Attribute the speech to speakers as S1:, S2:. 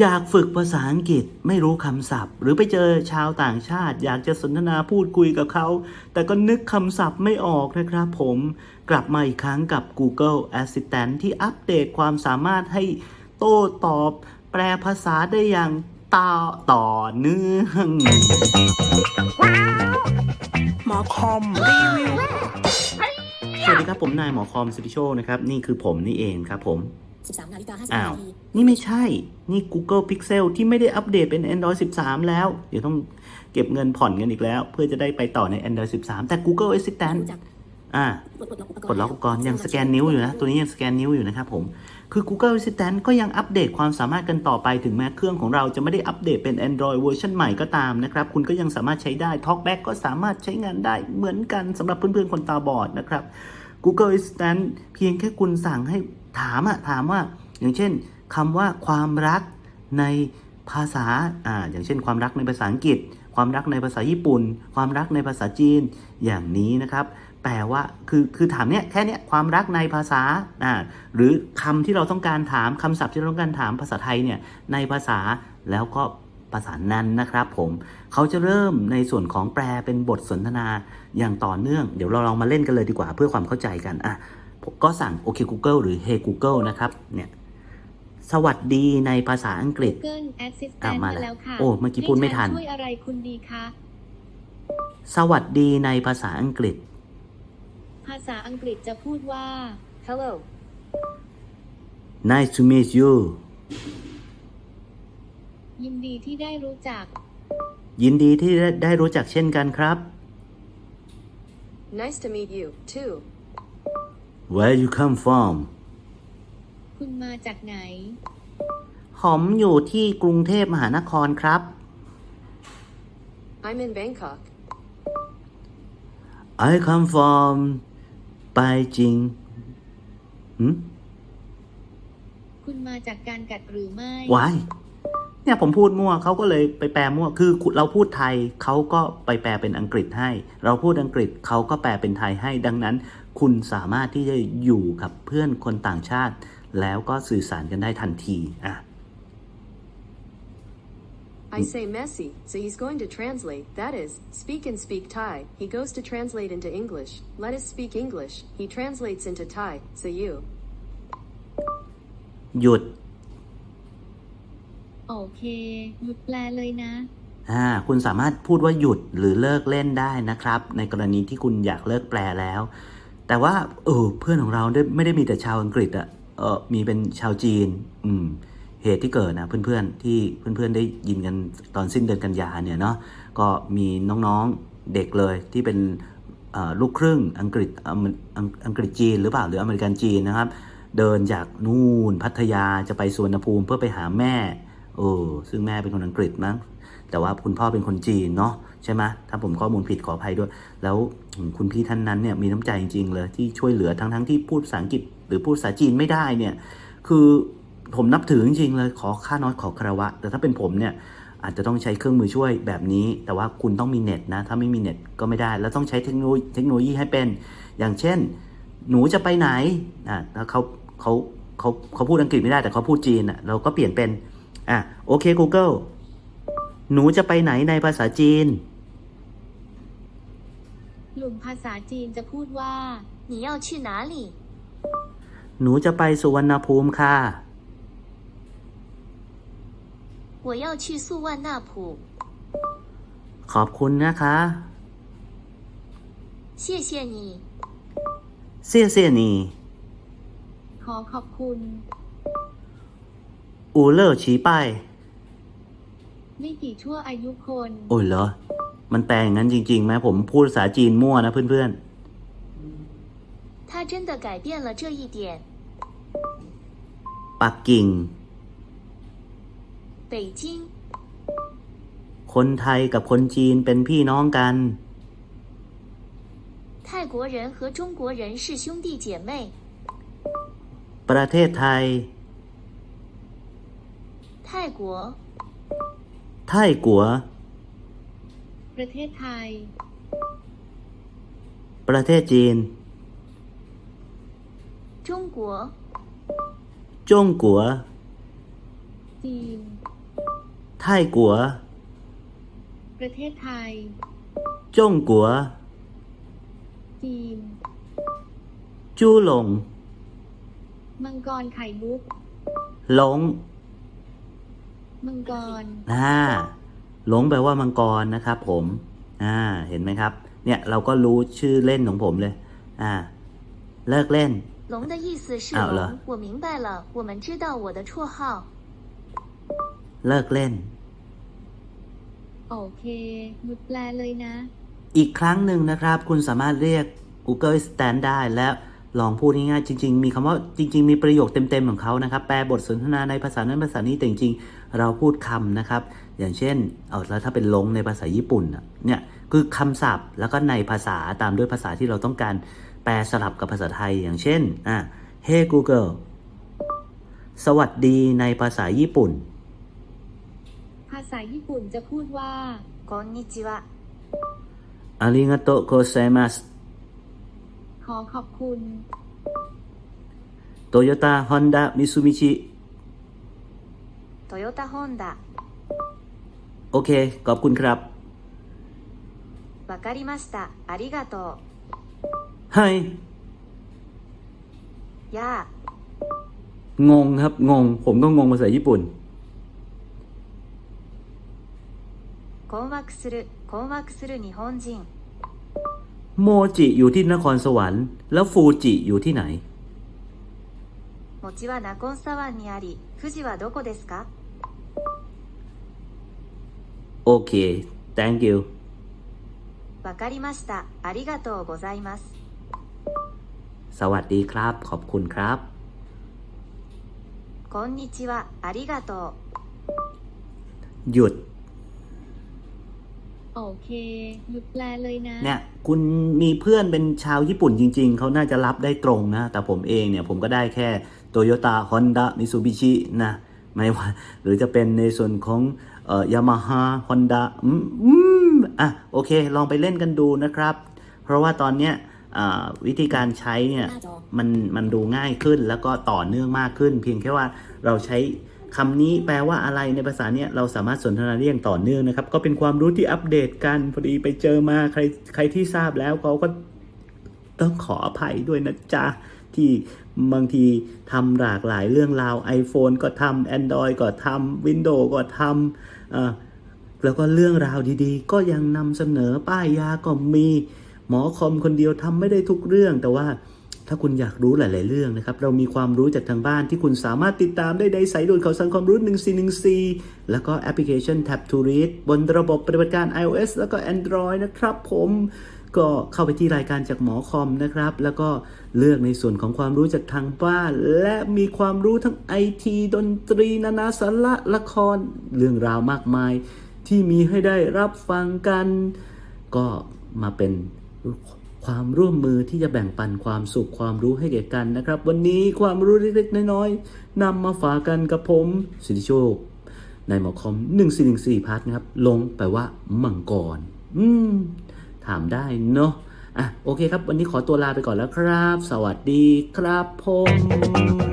S1: อยากฝึกภาษาอังกฤษไม่รู้คำศัพท์ หรือไปเจอชาวต่างชาติ อยากจะสนทนาพูดคุยกับเขา แต่ก็นึกคำศัพท์ไม่ออกนะครับผมกลับมาอีกครั้งกับ Google Assistant ที่อัปเดตความสามารถให้โต้ตอบ แปลภาษาได้อย่างต่อต่อเนื่อง
S2: หมอคอมรีวิว
S1: สวัสดีครับผมนายหมอคอมสิติโชคนะครับ นี่คือผมนี่เองครับผม
S3: 13นาฬิกา
S1: อ้าว
S3: 50นาที
S1: นี่ไม่ใช่ นี่ Google Pixel ที่ไม่ได้อัปเดตเป็น Android 13 แล้ว เดี๋ยวต้องเก็บเงินผ่อนกันอีกแล้ว เพื่อจะได้ไปต่อใน Android 13 แต่ Google Assistant
S3: รู้จัก
S1: อ่า
S3: กดปลดล็อกอุปกรณ์
S1: กดล็อกอุปกรณ์ยังสแกนนิ้วอยู่นะ ตัวนี้ยังสแกนนิ้วอยู่นะครับผม คือ Google Assistant ก็ยังอัปเดตความสามารถกันต่อไปถึงแม้เครื่องของเราจะไม่ได้อัปเดตเป็น Android เวอร์ชันใหม่ก็ตามนะครับ คุณก็ยังสามารถใช้ได้ TalkBack ก็สามารถใช้งานได้เหมือนกันสำหรับเพื่อนๆคนตาบอดนะครับ Google Assistant เพียงแค่คุณสั่งให้ ถามอะถามว่าอย่างเช่นคำว่าความรักในภาษาอ่าอย่างเช่น ความรักในภาษาอังกฤษ ความรักในภาษาญี่ปุ่น ความรักในภาษาจีนอย่างนี้นะครับ แปลว่าคือคือถามเนี้ยแค่เนี้ยความรักในภาษาอ่าหรือคำที่เราต้องการถามคำศัพท์ที่เราต้องการถามภาษาไทยเนี่ยในภาษาแล้วก็ภาษานั้นนะครับผมเขาจะเริ่มในส่วนของแปลเป็นบทสนทนาอย่างต่อเนื่อง เดี๋ยวเราลองมาเล่นกันเลยดีกว่าเพื่อความเข้าใจกันอะ ก็สั่งโอเค Google หรือ Hey Google นะครับ เนี่ย สวัสดีในภาษาอังกฤษ
S4: Google
S1: อะ
S4: Assistant
S1: มา
S4: มา
S1: แล้ว
S4: แล้วค่ะ
S1: โอ้ เมื่อกี้พูดไม่ทัน
S4: ให้ฉัช่วยอะไรคุณดีคะ
S1: สวัสดีในภาษาอังกฤษ
S4: ภาษาอังกฤษจะพูดว่า
S3: Hello
S1: Nice to meet you
S4: ยินดีที่ได้รู้จัก
S1: ยินดีที่ได้ได้รู้จักเช่นกันครับ
S3: Nice to meet you too
S1: Where you come from
S4: คุณมาจากไหน
S1: หอมอยู่ที่กรุงเทพมหานครครับ
S3: I'm in Bangkok
S1: I come from ไปจริงหืม
S4: คุณมาจากการกัดหรือไม่
S1: วายเนี่ยผมพูดมั่วเขาก็เลยไปแปลมั่ว คือเราพูดไทยเขาก็ไปแปลเป็นอังกฤษให้ เราพูดอังกฤษเขาก็แปลเป็นไทยให้ ดังนั้น คุณสามารถที่จะอยู่กับเพื่อนคนต่างชาติ แล้วก็สื่อสารกันได้ทันทีอะ
S5: I say Messi, so he's going to translate. That is, speak and speak Thai. He goes to translate into English. Let us speak English. He translates into Thai. So you.
S1: หยุด
S4: โอเค หยุดแปลเลยนะ
S1: อ่า คุณสามารถพูดว่าหยุดหรือเลิกเล่นได้นะครับ ในกรณีที่คุณอยากเลิกแปลแล้ว แต่ว่าเออเพื่อนของเราไม่ได้มีแต่ชาวอังกฤษอะเออมีเป็นชาวจีน อืม เหตุที่เกิดนะเพื่อนๆที่เพื่อนๆได้ยินกันตอนสิ้นเดือนกันยาเนี่ยเนาะก็มีน้องๆเด็กเลยที่เป็นลูกครึ่งอังกฤษอังอังกฤษจีนหรือเปล่าหรืออเมริกันจีนนะครับ เดินจากนู่นพัทยาจะไปสวนภูมิเพื่อไปหาแม่เออซึ่งแม่เป็นคนอังกฤษมั้งแต่ว่าคุณพ่อเป็นคนจีนเนาะ ใช่ไหมถ้าผมข้อมูลผิดขออภัยด้วย แล้วคุณพี่ท่านนั้นเนี่ยมีน้ำใจจริงๆเลยที่ช่วยเหลือทั้งทั้งๆที่พูดภาษาอังกฤษ หรือพูดภาษาจีนไม่ได้เนี่ยคือผมนับถือจริงๆเลยขอค่าน้อยขอคารวะ แต่ถ้าเป็นผมเนี่ยอาจจะต้องใช้เครื่องมือช่วยแบบนี้ แต่ว่าคุณต้องมีเน็ตนะ ถ้าไม่มีเน็ตก็ไม่ได้ แล้วต้องใช้เทคโนโลยีเทคโนโลยีให้เป็น อย่างเช่น หนูจะไปไหนอะแล้วเขาเขาเขาเขาพูดอังกฤษไม่ได้แต่เขาพูดจีนอะเราก็เปลี่ยนเป็นอะโอเค Google หนูจะไปไหนในภาษาจีน
S4: กลุ่มภาษาจีนจะพูดว่า
S3: 你要去哪里
S1: หนูจะไปสุวรรณภูมิค่ะ
S3: 我要去素万那普
S1: ขอบคุณนะคะ
S3: 谢谢你
S1: เสี่ยเสี่ยนี
S4: ขอขอบคุณ
S1: อูเลอร์ชี้ไปาย
S4: ไม่กี่ชั่วอายุคน
S1: โอ้ยเหรอ มันแปลอย่างนั้นจริงๆไหมผมพูดภาษาจีนมั่วนะเพื่อน
S3: 他真的改变了这一点
S1: ๆ ปักกิ่ง
S3: 北京
S1: คนไทยกับคนจีนเป็นพี่น้องกัน
S3: 泰国人和中国人是兄弟姐妹
S1: ประเทศไทย
S3: 泰国
S1: ไทยกัว
S4: ประเทศไทย
S1: ประเทศจีน
S3: 中国
S1: จ้งกัว
S4: จีน
S1: ไท่กัว
S4: ประเทศไทย
S1: จ้งกัว
S4: จีน
S1: จูหลง
S4: มังกรไข่มุก
S1: หลง
S4: มังกร
S1: อ่า หลงแปลว่ามังกรนะครับผม อ่า เห็นไหมครับ เนี่ยเราก็รู้ชื่อเล่นของผมเลย อ่า เลิกเล่น
S3: 龙的意思是
S1: 好了
S3: 龙，我明白了，我们知道我的绰号。
S1: เลิกเล่น
S4: โอเคหมุดแปลเลยนะ
S1: อีกครั้งหนึ่งนะครับ คุณสามารถเรียก Google Stand ได้แล้ว ลองพูดง่ายๆจริง ๆ มีคำว่าจริง ๆ มีประโยคเต็ม ๆ ของเขานะครับ แปลบทสนทนาในภาษานั้นภาษานี้แต่จริงๆ เราพูดคำนะครับ อย่างเช่น เอาแล้วถ้าเป็นลงในภาษาญี่ปุ่นน่ะเนี่ยคือคำศัพท์แล้วก็ในภาษาตามด้วยภาษาที่เราต้องการแปลสลับกับภาษาไทย อย่างเช่นอ่ะ Hey Google สวัสดีในภาษาญี่ปุ่น
S4: ภาษาญี่ปุ่นจะพูดว่า
S3: こんにちは。
S1: อาริงาโตโกเซมัส
S4: ขอขอบคุณ
S1: โตโยต้าฮอนด้ามิซูบิชิ
S3: トヨタホンダ。
S1: โอเค ขอบคุณครับ
S3: わかりました。ありがと
S1: ให้
S3: う。やあ。
S1: งงครับ งง ผมก็งงภาษาญี่ปุ่น
S3: 困惑する。困惑する日本人。
S1: โมจิอยู่ที่นครสวรรค์ แล้วฟูจิอยู่ที่ไหน
S3: 餅はナコンサワンにあり、富士はどこですか
S1: โอเค thank you
S3: わかりました。ありがとうございます。
S1: สวัสดีครับ ขอบคุณครับ
S3: こんにちは。ありがとう。
S1: หยุด
S4: โอเค หยุดแปลเลยนะ
S1: เนี่ย คุณมีเพื่อนเป็นชาวญี่ปุ่นจริง ๆ เขาน่าจะรับได้ตรงนะ แต่ผมเองเนี่ย ผมก็ได้แค่โตโยต้าฮอนด้ามิซูบิชินะ ไม่ว่า หรือจะเป็นในส่วนของเอ่อยามาฮ่าฮอนด้าอืมอืมอะ โอเค ลองไปเล่นกันดูนะครับ เพราะว่าตอนเนี้ยอ่าวิธีการใช้เนี่ย มันมันดูง่ายขึ้นแล้วก็ต่อเนื่องมากขึ้น เพียงแค่ว่าเราใช้ คำนี้แปลว่าอะไรในภาษาเนี้ยเราสามารถสนทนาได้อย่างต่อเนื่องนะครับ ก็เป็นความรู้ที่อัปเดตกันพอดีไปเจอมาใครใครที่ทราบแล้วเขาก็ต้องขออภัยด้วยนะจ๊ะ ที่บางทีทำหลากหลายเรื่องราว iPhone ก็ทำ Android ก็ทำ Windows ก็ทำแล้วก็เรื่องราวดีๆ ก็ยังนำเสนอป้ายยาก็มี หมอคอมคนเดียวทำไม่ได้ทุกเรื่องแต่ว่า ถ้าคุณอยากรู้หลาย ๆ เรื่องนะครับ เรามีความรู้จากทางบ้านที่คุณสามารถติดตามได้ในสายด่วนข่าวสารความรู้ 1414 แล้วก็แอปพลิเคชัน Tab to Read บนระบบปฏิบัติการ iOS แล้วก็ Android นะครับผมก็เข้าไปที่รายการจากหมอคอมนะครับ แล้วก็เลือกในส่วนของความรู้จากทางบ้าน และมีความรู้ทั้งไอทีดนตรีนานาสาระละครเรื่องราวมากมาย ที่มีให้ได้รับฟังกัน ก็มาเป็น ความร่วมมือที่จะแบ่งปันความสุขความรู้ให้แก่กันนะครับ วันนี้ความรู้เล็กๆน้อยๆนำมาฝากกันกับผมสิทธิโชคในหมอคอม1414พัทนะครับ ลงแปลว่ามังกร อืม ถามได้เนาะอะโอเคครับ วันนี้ขอตัวลาไปก่อนแล้วครับ สวัสดีครับผม